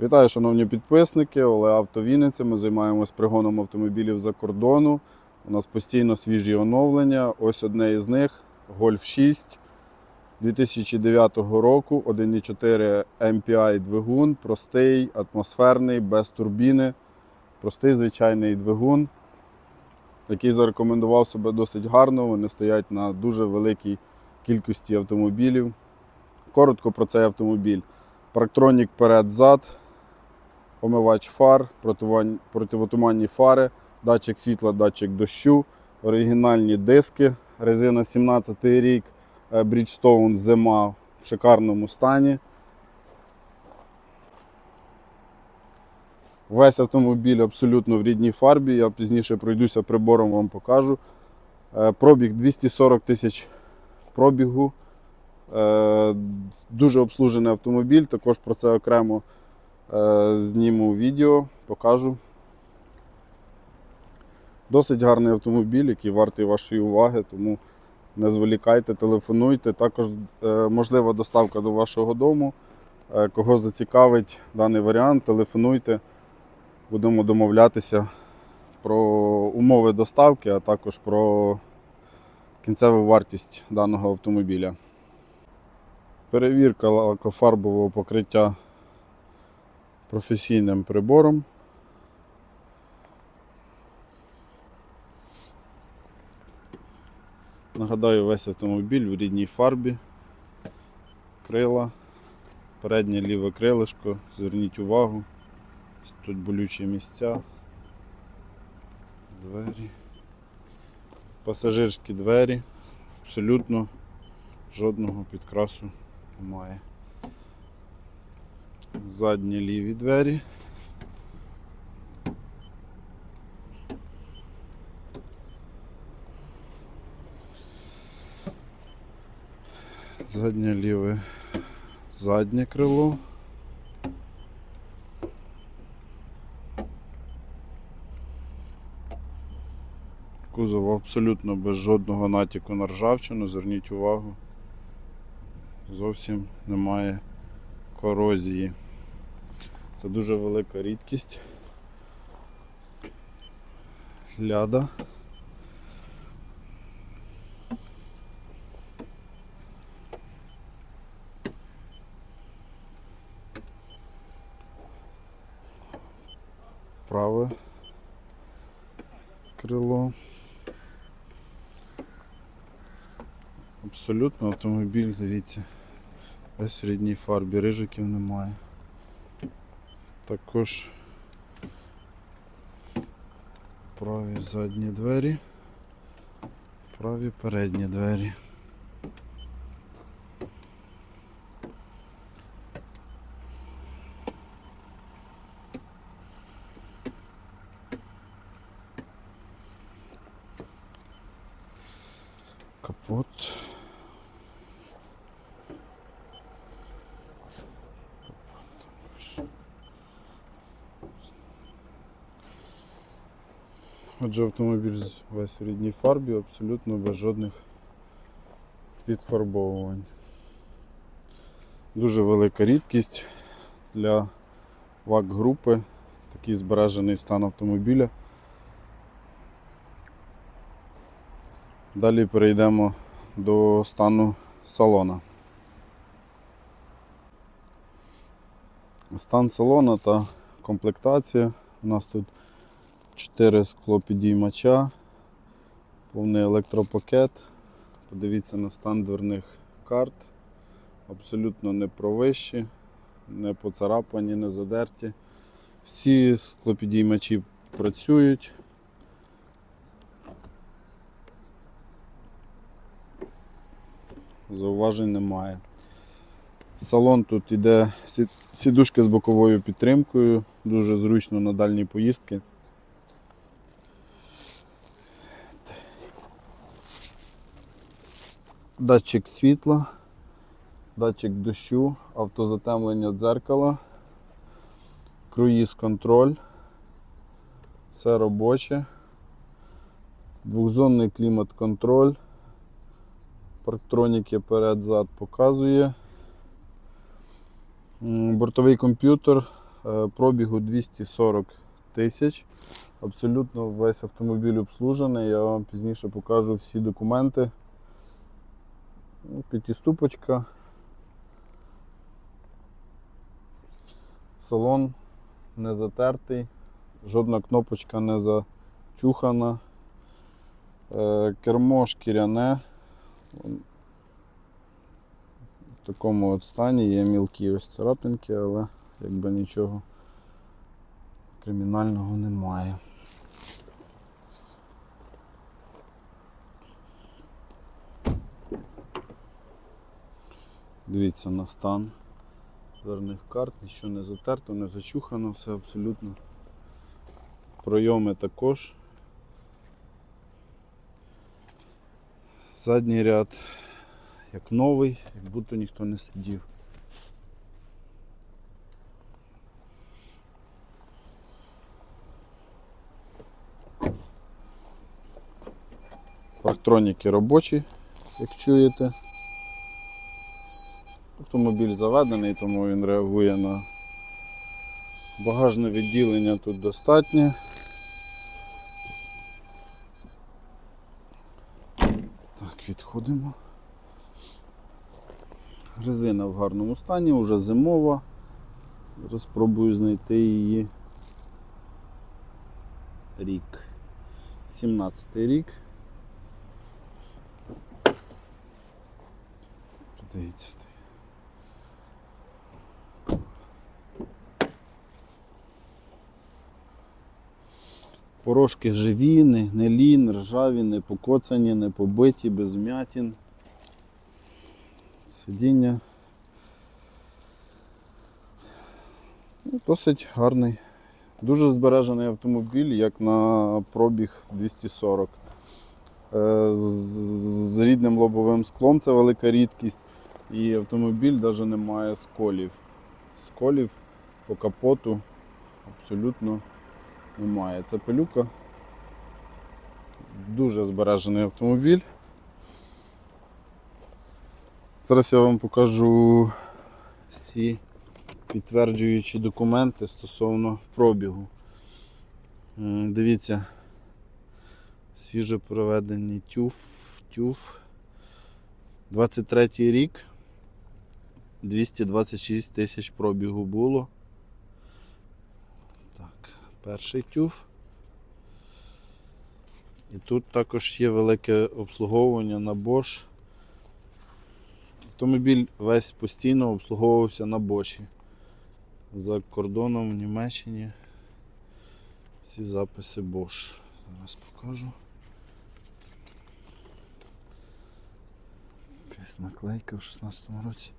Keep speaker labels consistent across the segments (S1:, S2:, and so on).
S1: Вітаю, шановні підписники. Олег Автовінниця. Ми займаємось пригоном автомобілів за кордону. У нас постійно свіжі оновлення. Ось одне із них Golf 6 2009 року, 1,4 MPI двигун, простий, атмосферний, без турбіни. Простий звичайний двигун, який зарекомендував себе досить гарно. Вони стоять на дуже великій кількості автомобілів. Коротко про цей автомобіль. Парктронік перед-зад, омивач фар, противотуманні фари, датчик світла, датчик дощу, оригінальні диски, резина 17 рік, е, Bridgestone зима в шикарному стані. Весь автомобіль абсолютно в рідній фарбі. Я пізніше пройдуся прибором, вам покажу. Е, Пробіг 240 тисяч пробігу. Е, Дуже обслужений автомобіль, також про це окремо зніму відео, покажу. Досить гарний автомобіль, який вартий вашої уваги, тому не зволікайте, телефонуйте. Також е, можлива доставка до вашого дому. Е, Кого зацікавить даний варіант, телефонуйте. Будемо домовлятися про умови доставки, а також про кінцеву вартість даного автомобіля. Перевірка лакофарбового покриття професійним прибором. Нагадаю, весь автомобіль в рідній фарбі, крила, переднє ліве крилишко, зверніть увагу, тут болючі місця, двері, пасажирські двері, абсолютно жодного підкрасу немає. Задні ліві двері. Заднє ліве заднє крило. Кузов абсолютно без жодного натяку на ржавчину, зверніть увагу. Зовсім немає корозії. Це дуже велика рідкість. Ляда. Праве крило. Абсолютно автомобіль, дивіться. Весь в рідній фарбі, рижиків немає. Також праві задні двері, праві передні двері. Отже, автомобіль весь в рідній фарбі, абсолютно без жодних підфарбовувань. Дуже велика рідкість для ВАК-групи, такий збережений стан автомобіля. Далі перейдемо до стану салона. Стан салона та комплектація. У нас тут 4 склопідіймача, повний електропакет. Подивіться на стан дверних карт. Абсолютно не провищі, не поцарапані, не задерті. Всі склопідіймачі працюють. Зауважень немає. Салон тут іде сідушки з боковою підтримкою, дуже зручно на дальні поїздки. Датчик світла, датчик дощу, автозатемлення дзеркала, круїз контроль, все робоче, двохзонний клімат контроль, парктроніки перед-зад показує. Бортовий комп'ютер, е, пробігу 240 тисяч. Абсолютно весь автомобіль обслужений. Я вам пізніше покажу всі документи. П'ятиступочка. Салон не затертий, жодна кнопочка не зачухана. Е, Кермо шкіряне. В такому от стані є мілкі ось царапинки, але якби нічого кримінального немає. Дивіться на стан дверних карт, нічого не затерто, не зачухано, все абсолютно. Пройоми також. Задній ряд як новий, як будто ніхто не сидів. Парктроніки робочі, як чуєте. Автомобіль заведений, тому він реагує на багажне відділення тут достатнє. Так, відходимо. Резина в гарному стані, вже зимова. Зараз спробую знайти її рік. 17 й рік. Подивіться. Порошки живі, не гнилі, не ржаві, не покоцані, не побиті, без вмятін. Сидіння. Досить гарний. Дуже збережений автомобіль, як на пробіг 240. Е, з рідним лобовим склом це велика рідкість. І автомобіль навіть не має сколів. Сколів по капоту абсолютно немає. Це пилюка. Дуже збережений автомобіль. Зараз я вам покажу всі підтверджуючі документи стосовно пробігу. Дивіться, свіже проведений тюф, тюф. 23 рік. 226 тисяч пробігу було. Перший тюф. І тут також є велике обслуговування на Bosch. Автомобіль весь постійно обслуговувався на Боші. За кордоном в Німеччині всі записи Bosch. Зараз покажу. Якась наклейка в 16-му році.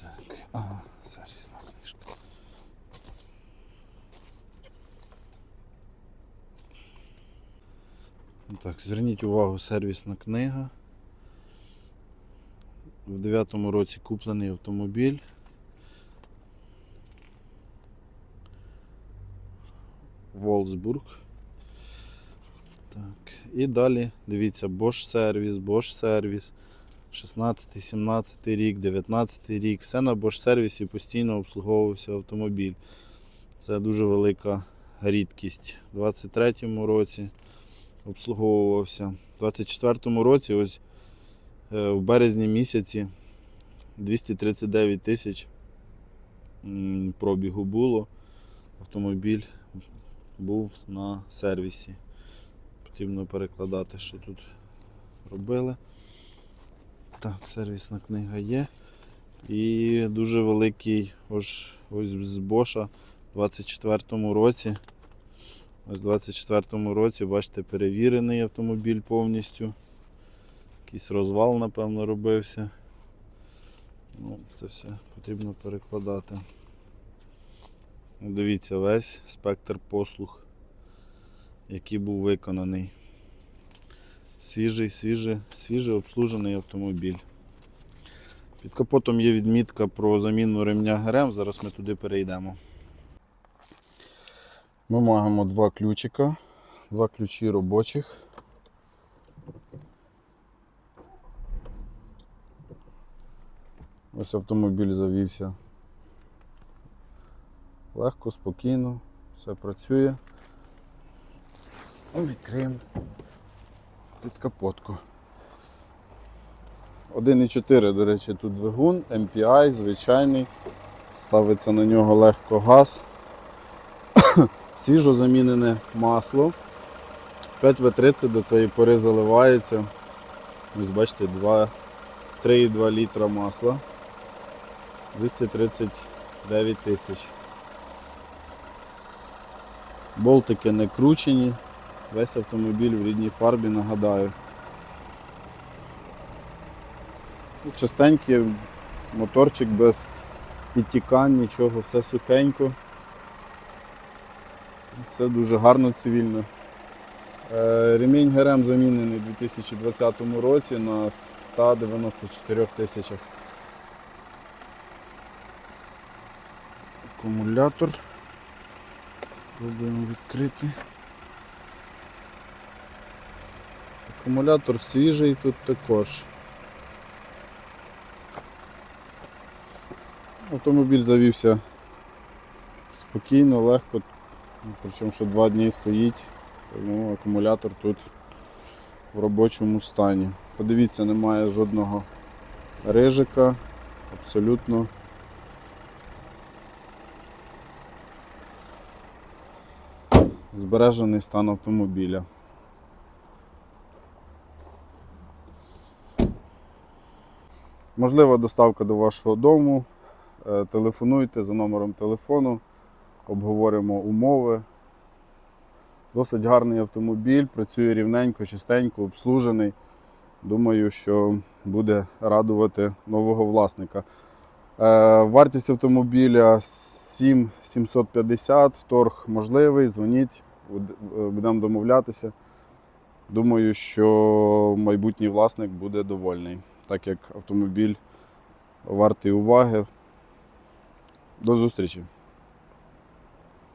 S1: Так, ага, сервісна книжка. Так, зверніть увагу, сервісна книга. В 9-му році куплений автомобіль. Волсбург. Так. І далі дивіться Bosch сервіс, Bosch сервіс. 16, 17 рік, 19 рік. Все на Bosch сервісі постійно обслуговувався автомобіль. Це дуже велика рідкість. У 23-му році обслуговувався. У 24-му році, ось е, в березні місяці 239 тисяч пробігу було. Автомобіль був на сервісі. Потрібно перекладати, що тут робили. Так, сервісна книга є. І дуже великий ось, ось з Боша у 24-му році. Ось у 24-му році, бачите, перевірений автомобіль повністю. Якийсь розвал, напевно, робився. Ну, Це все потрібно перекладати. Дивіться, весь спектр послуг, який був виконаний. Свіжий, свіжий, свіжий обслужений автомобіль. Під капотом є відмітка про заміну ремня ГРМ, зараз ми туди перейдемо. Ми маємо два ключика, два ключі робочих. Ось автомобіль завівся. Легко, спокійно, все працює. Ну, відкриємо під капотку. 1,4, до речі, тут двигун, MPI, звичайний, ставиться на нього легко газ. Свіжо замінене масло. 5В30 до цієї пори заливається. Ось бачите, 2 3,2 літра масла. 239 тисяч. Болтики не кручені. Весь автомобіль в рідній фарбі, нагадаю. Частенький моторчик без підтікань, нічого, все сухенько. Все дуже гарно цивільно. Е, Ремінь ГРМ замінений у 2020 році на 194 тисячах. Акумулятор. Пробуємо відкрити. Акумулятор свіжий тут також. Автомобіль завівся спокійно, легко, причому що два дні стоїть, тому акумулятор тут в робочому стані. Подивіться, немає жодного рижика, абсолютно. Збережений стан автомобіля. Можлива доставка до вашого дому. Е, Телефонуйте за номером телефону, обговоримо умови. Досить гарний автомобіль, працює рівненько, чистенько, обслужений. Думаю, що буде радувати нового власника. Е, Вартість автомобіля 7750, торг можливий, дзвоніть, е, будемо домовлятися. Думаю, що майбутній власник буде довольний, так як автомобіль вартий уваги. До зустрічі!